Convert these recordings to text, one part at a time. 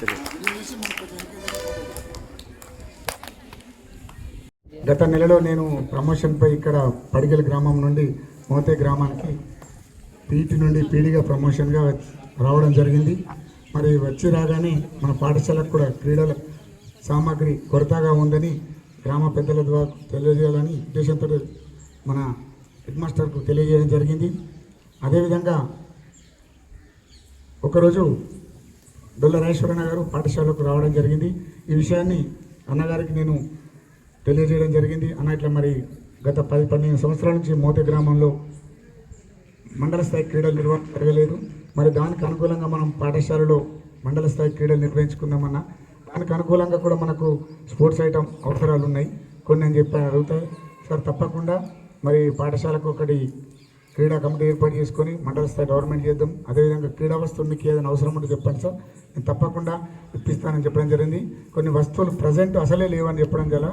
తెలియదు గత నెలలో నేను ప్రమోషన్పై ఇక్కడ పడిగల గ్రామం నుండి మోతే గ్రామానికి పీటీ నుండి పీడిగా ప్రమోషన్గా రావడం జరిగింది. మరి వచ్చి రాగానే మన పాఠశాలకు కూడా క్రీడల సామాగ్రి కొరతగా ఉందని గ్రామ పెద్దల ద్వారా తెలియజేయాలని ఉద్దేశంతో మన హెడ్ మాస్టర్కు తెలియజేయడం జరిగింది. అదేవిధంగా ఒకరోజు డొల్లరాశ్వరన్న గారు పాఠశాలకు రావడం జరిగింది. ఈ విషయాన్ని అన్నగారికి నేను తెలియజేయడం జరిగింది. అన్న ఇట్లా మరి గత పది పన్నెండు సంవత్సరాల నుంచి మోతే గ్రామంలో మండల స్థాయి క్రీడలు నిర్వహణ జరగలేదు. మరి దానికి అనుకూలంగా మనం పాఠశాలలో మండల స్థాయి క్రీడలు నిర్వహించుకుందామన్నా దానికి అనుకూలంగా కూడా మనకు స్పోర్ట్స్ ఐటమ్ అవసరాలు ఉన్నాయి కొన్ని అని చెప్పి అడుగుతాయి సార్ తప్పకుండా మరి పాఠశాలకు ఒకటి క్రీడా కమిటీ ఏర్పాటు చేసుకొని మండల స్థాయి గవర్నమెంట్ చేద్దాం. అదేవిధంగా క్రీడా వస్తువులు మీకు ఏదైనా అవసరం ఉంటే చెప్పండి సార్. నేను తప్పకుండా ఇప్పిస్తానని చెప్పడం జరిగింది. కొన్ని వస్తువులు ప్రజెంట్ అసలే లేవని చెప్పడం జల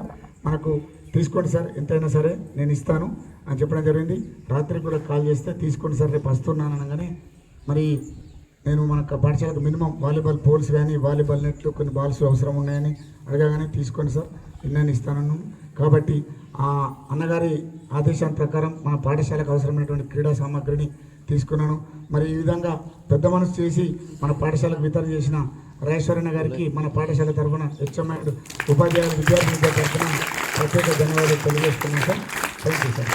మనకు తీసుకోండి సార్. ఎంతైనా సరే నేను ఇస్తాను అని చెప్పడం జరిగింది. రాత్రి కూడా కాల్ చేస్తే తీసుకోండి సార్ రేపు వస్తున్నాను అనగానే మరి నేను మన పాఠశాలకు మినిమం వాలీబాల్ పోల్స్ కానీ వాలీబాల్ నెట్లు కొన్ని బాల్స్ అవసరం ఉన్నాయని అడగగానే తీసుకోండి సార్. నేను ఇస్తానన్నాను కాబట్టి ఆ అన్నగారి ఆదేశాల ప్రకారం మన పాఠశాలకు అవసరమైనటువంటి క్రీడా సామాగ్రిని తీసుకున్నాను. మరి ఈ విధంగా పెద్ద మనసు చేసి మన పాఠశాలకు వితరణ చేసిన రాజేశ్వరన్న గారికి మన పాఠశాల తరఫున హెచ్ఎంఐ ఉపాధ్యాయులు విద్యార్థుల తరఫున ప్రత్యేక ధన్యవాదాలు తెలియజేస్తున్నాను సార్. థ్యాంక్ యూ సార్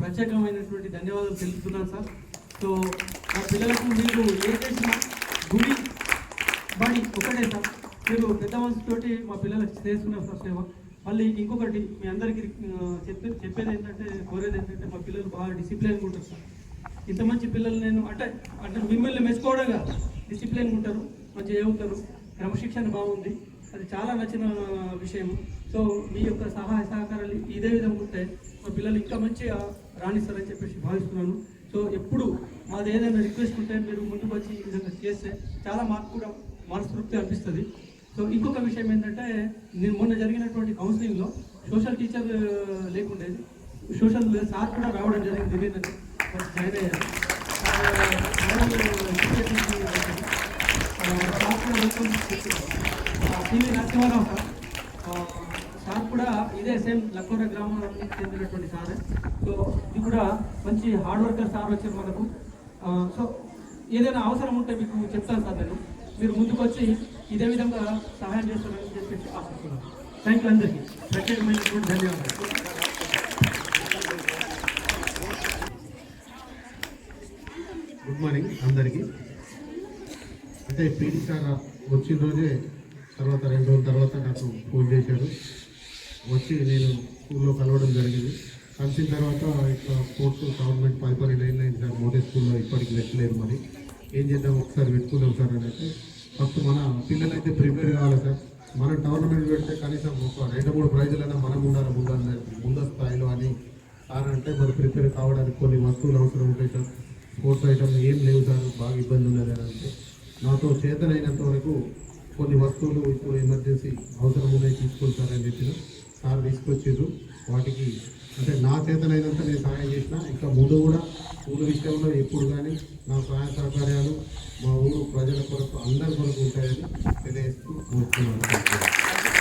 ప్రత్యేకమైనటువంటి ధన్యవాదాలు తెలుపుతున్నాను సార్. సో మా పిల్లలకు మీరు ఏ చేసినా గుడి బడి ఒకటే సార్. మీరు పెద్ద మనసుతోటి మా పిల్లలకు చేసుకున్న సార్ సేవ. మళ్ళీ ఇంకొకటి మీ అందరికీ చెప్పే చెప్పేది ఏంటంటే కోరేది ఏంటంటే మా పిల్లలు బాగా డిసిప్లిన్గా ఉంటారు సార్. ఇంత మంచి పిల్లలు నేను అంటే అంటే మిమ్మల్ని మెచ్చుకోవడం కాదు. ఉంటారు మంచిగా చదువుతారు క్రమశిక్షణ బాగుంది. అది చాలా నచ్చిన విషయం సో మీ యొక్క సహాయ సహకారాలు ఇదే విధంగా ఉంటే మా పిల్లలు ఇంకా మంచిగా రాణిస్తారని చెప్పేసి భావిస్తున్నాను. సో ఎప్పుడు మాది ఏదైనా రిక్వెస్ట్ ఉంటే మీరు ముందుకు వచ్చి ఈ విధంగా చేస్తే చాలా మాకు కూడా మనస్తృప్తి అనిపిస్తుంది. సో ఇంకొక విషయం ఏంటంటే నేను మొన్న జరిగినటువంటి కౌన్సిలింగ్లో సోషల్ టీచర్ లేకుండేది సోషల్ సార్ కూడా రావడం జరిగింది నేను జాయిన్ అయ్యారు. సార్, నరసింహారావు సార్ సార్ కూడా ఇదే సేమ్ లక్కోర గ్రామానికి చెందినటువంటి సార్ సో ఇది కూడా మంచి హార్డ్ వర్కర్ సార్ వచ్చారు మనకు. సో ఏదైనా అవసరం ఉంటే మీకు చెప్తాను సార్ నేను. మీరు ముందుకు వచ్చి ఇదే విధంగా సహాయం చేస్తారని చెప్పేసి ఆశిస్తున్నాను థ్యాంక్ యూ అందరికీ. ప్రత్యేకమైనటువంటి ధన్యవాదాలు. గుడ్ మార్నింగ్ అందరికీ. అంటే పీటీ సార్ వచ్చిన రోజే తర్వాత రెండు రోజుల తర్వాత నాకు ఫోన్ చేశారు. వచ్చి నేను స్కూల్లో కలవడం జరిగింది. కలిసిన తర్వాత ఇట్లా sports government five point nine sir Modi స్కూల్లో ఇప్పటికి పెట్టలేరు మరి. ఏం చేద్దాం ఒకసారి పెట్టుకుందాం సార్ అని అంటే ఫస్ట్ మన పిల్లలైతే ప్రిపేర్ కావాలి సార్. మనం టోర్నమెంట్ పెడితే కనీసం ఒక రెండు మూడు ప్రైజులైనా మనం ఉండాలి ముందు ముందు స్థాయిలో అని సార్ అంటే మరి ప్రిపేర్ కావడానికి కొన్ని వస్తువులు అవసరం ఉంటాయి సార్. స్పోర్ట్స్ ఐటమ్ ఏం లేవు సార్ బాగా ఇబ్బంది ఉన్నది అని అంటే. నాతో చేతనైనంత వరకు కొన్ని వస్తువులు ఇప్పుడు ఎమర్జెన్సీ అవసరం ఉన్నాయి తీసుకుంటారని చెప్పిన. సార్ తీసుకొచ్చారు వాటికి అంటే నా చేతనైనంత నేను సహాయం చేసిన ఇంకా ముందు కూడా ఊరు విషయంలో ఎప్పుడు కానీ నా సహాయ సహకార్యాలు మా ఊరు ప్రజల కొరకు అందరి కొరకు ఉంటాయని తెలియజేస్తూ కోరుతున్నాను.